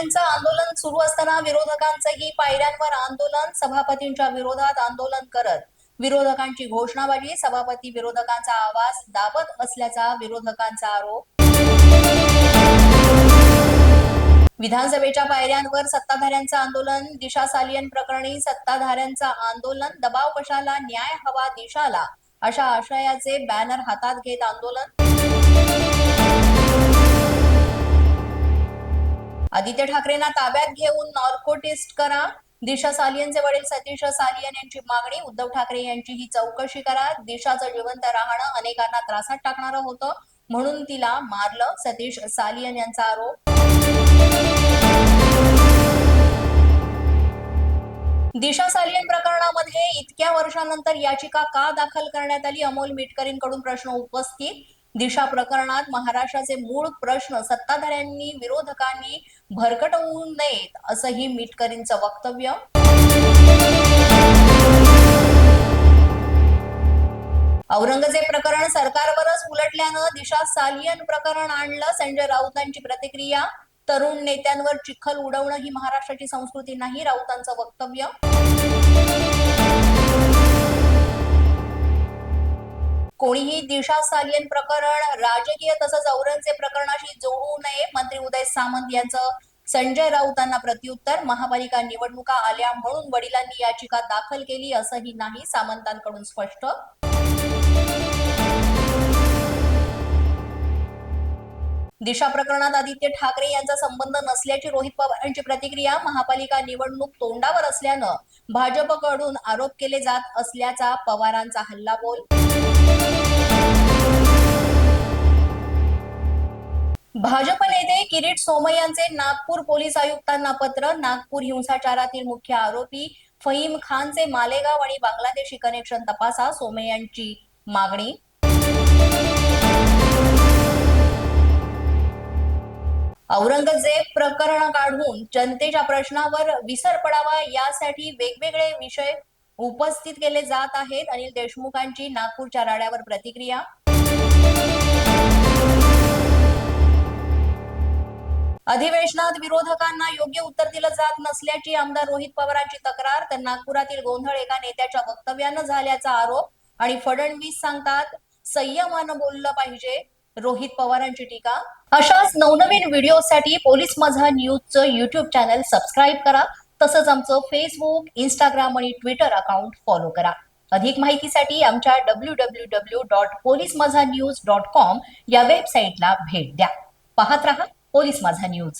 पायऱ्यांचं आंदोलन सुरू असताना विरोधकांचंही पायऱ्यांवर आंदोलन सभापतींच्या विरोधात आंदोलन करत. विरोधकांची घोषणाबाजी सभापती विरोधकांचा आवाज दाबत असल्याचा विरोधकांचा आरोप. विधानसभेच्या पायऱ्यांवर सत्ताधाऱ्यांचं आंदोलन दिशा सालियन प्रकरणी सत्ताधाऱ्यांचं आंदोलन दबाव कशाला न्याय हवा दिशाला अशा आशयाचे बॅनर हातात घेत आंदोलन. आदित्य ठाकरेंना ताब्यात घेऊन नॉर्कोटिस्ट करा. दिशा सालियनचे वडील सतीश सालियन यांची मागणी. उद्धव ठाकरे यांची ही चौकशी करा. दिशाचं जिवंत राहणं अनेकांना त्रासात टाकणारं होतं. म्हणून तिला मारलं सतीश सालियन यांचा आरोप. दिशा सालियन प्रकरणामध्ये इतक्या वर्षानंतर याचिका का दाखल करण्यात आली? अमोल मिटकरींकडून प्रश्न उपस्थित. दिशा प्रकरणात महाराष्ट्राचे मूळ प्रश्न सत्ताधाऱ्यांनी विरोधकांनी भरकटवू नयेत असंही मिटकरींचं वक्तव्य. औरंगजेब प्रकरण सरकारवरच उलटल्यानं दिशा सालियन प्रकरण आणलं संजय राऊतांची प्रतिक्रिया. तरुण नेत्यांवर चिखल उडवणं ही महाराष्ट्राची संस्कृती नाही राऊतांचं वक्तव्य. कोणीही दिशा सालियन प्रकरण राजकीय तसंच औरंगजेब प्रकरणाशी जोडू नये मंत्री उदय सामंत यांचं संजय राऊतांना प्रत्युत्तर महापालिका निवडणुका आल्या म्हणून वडिलांनी याचिका दाखल केली असंही नाही सामंतांकडून स्पष्ट. दिशा प्रकरणात आदित्य ठाकरे यांचा संबंध नसल्याची रोहित पवारांची प्रतिक्रिया महापालिका निवडणूक तोंडावर असल्यानं भाजपकडून आरोप केले जात असल्याचा पवारांचा हल्लाबोल. भाजप नेते किरीट सोमय्यांचे नागपूर पोलीस आयुक्तांना पत्र नागपूर हिंसाचारातील मुख्य आरोपी फहीम खानचे मालेगाव आणि बांगलादेशी कनेक्शन तपासा सोमय्यांची मागणी. औरंगजेब प्रकरण काढून जनतेच्या प्रश्नावर विसर पडावा यासाठी वेगवेगळे विषय उपस्थित केले जात आहेत. अनिल देशमुखांची नागपूरच्या राड्यावर प्रतिक्रिया. अधिवेशनात विरोधकांना योग्य उत्तर दिलं जात नसल्याची आमदार रोहित पवारांची तक्रार तर नागपुरातील गोंधळ एका नेत्याच्या वक्तव्यानं झाल्याचा आरोप आणि फडणवीस सांगतात संयमानं बोललं पाहिजे रोहित पवारांची टीका. अशाच नवनवीन व्हिडिओसाठी पोलीस माझा न्यूजचं युट्यूब चॅनल सबस्क्राईब करा. तसंच आमचं फेसबुक इंस्टाग्राम आणि ट्विटर अकाउंट फॉलो करा. अधिक माहितीसाठी आमच्या W W W dot police Majha news dot com या वेबसाईटला भेट द्या. पाहत रहा. Police Majha news